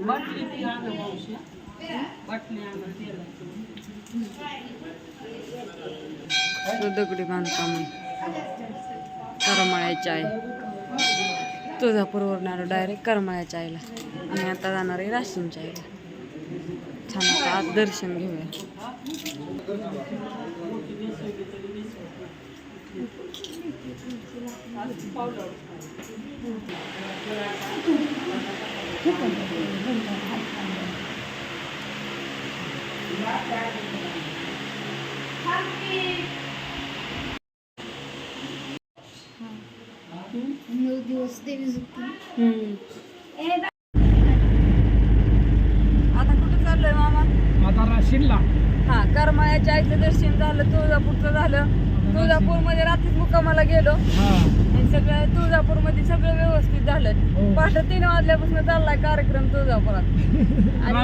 बाटली ती आणा मावशी बाटली आणा तेल दगडी बांधकाम करमाळ्याच्या आहे तुळजापूरवरून आलो डायरेक्ट करमाळ्याच्या आईला आणि आता जाणार आहे राशींच्या आईला छान आता आज दर्शन घेऊया नऊ दिवस देवी झोपती आता कुठं चाललोय मामा आता राशीनला हा करमाळ्याच्या आईचं दर्शन झालं तुळजापूरचं झालं. तुळजापूरमध्ये रात्रीच मुक्कामाला गेलो. हा. आणि सगळं तुळजापूरमध्ये सगळं व्यवस्थित झालं. हो. पहाटे तीन वाजल्यापासून चाललाय कार्यक्रम तुळजापुरात. आणि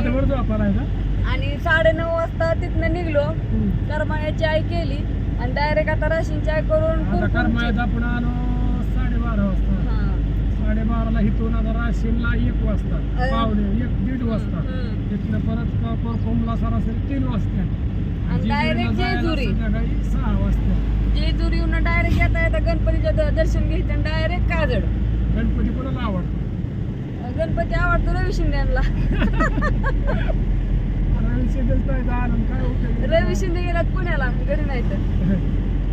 आणि साडेनऊ वाजता तिथनं निघलो. करमाळ्याची आई केली. आणि डायरेक्ट आता राशींची आई करून करमाळ्यात आपण आलो साडेबारा वाजता. साडेबाराला इथून आता राशीनला एक वाजता. पावणे एक दीड वाजता. तिथनं परत कोरकोमला सरासरी तीन वाजता. आणि जेजुरी. संध्याकाळी सहा वाजता. जेजुरीहून डायरेक्ट येता येता गणपतीचं द- दर्शन घ्यायचं डायरेक्ट काजड. गणपती कोणाला आवडतो? गणपती आवडतो रवी शिंदेला रवी शेंदेच नाही तर आनंद काय होतं रवी शिंदे गेलात पुण्याला घरी नाही तर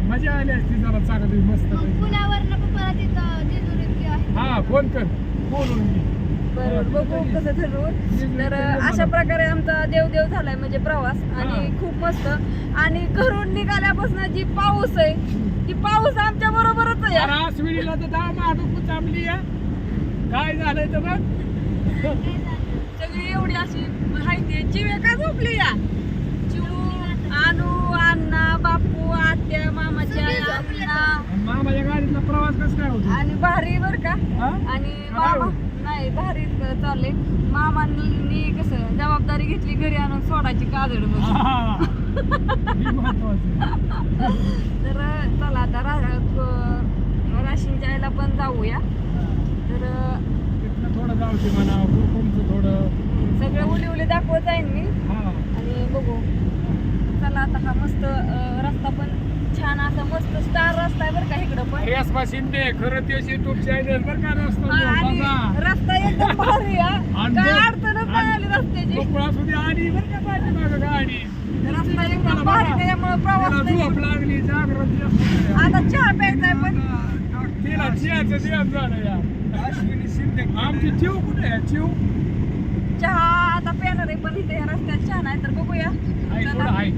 मजा आली असती जरा चांगली मस्त हा फोन कर. बोलून घे. बरोबर बघू कसं ठरवू. तर अशा प्रकारे आमचा देवदेव झालाय म्हणजे प्रवास आणि. खूप मस्त. आणि घरून निघाल्यापासून जी पाऊस आहे ती पाऊस आमच्या बरोबरच आहे. अरे आश्विनीला तर दहा आहे. काय झालंय तर बघ. सगळी एवढी अशी माहिती चिवे का झोपली या? चिवू आणू अण्णा बापू आत्या मामाच्या अण्णा. मामाच्या प्रवास कसा काय होतो? आणि भारी बर का. हा? आणि मामा? नाही भारी चालले मामांनी कसं जबाबदारी घेतली घरी आणून सोडायची काजड. हा. हे महत्वाचं तर चला आता रा क- राशींच्या आईला पण जाऊया. तर तिथनं थोडं म्हणा थोडं. सगळं उली उली दाखवत जाईन मी. हा. आणि बघू. आता हा मस्त रस्ता पण छान असा मस्त स्टार रस्ता आहे बरं का इकडं पण. रेसमा शिंदे खरं ते युट्यूब चॅनल बरं का रस्ता हा, आणि बघा. रस्ता एकदम भारी हा. आणि काय बघ- अडचणच नाही आली रस्त्याची. आली बरं का पाठीमागं गाडी. रस्ता एकदम भारी त्याच्यामुळे प्रवास तिला नाही. झोप लागली जास्त. आता चहा प्यायचा आहे पण. तिला झालं या. आमची चिव कुठे आहे? चिव चहा आता पण इथे रस्त्यात छान आहे तर बघूया. आहे चला. थोडं आहे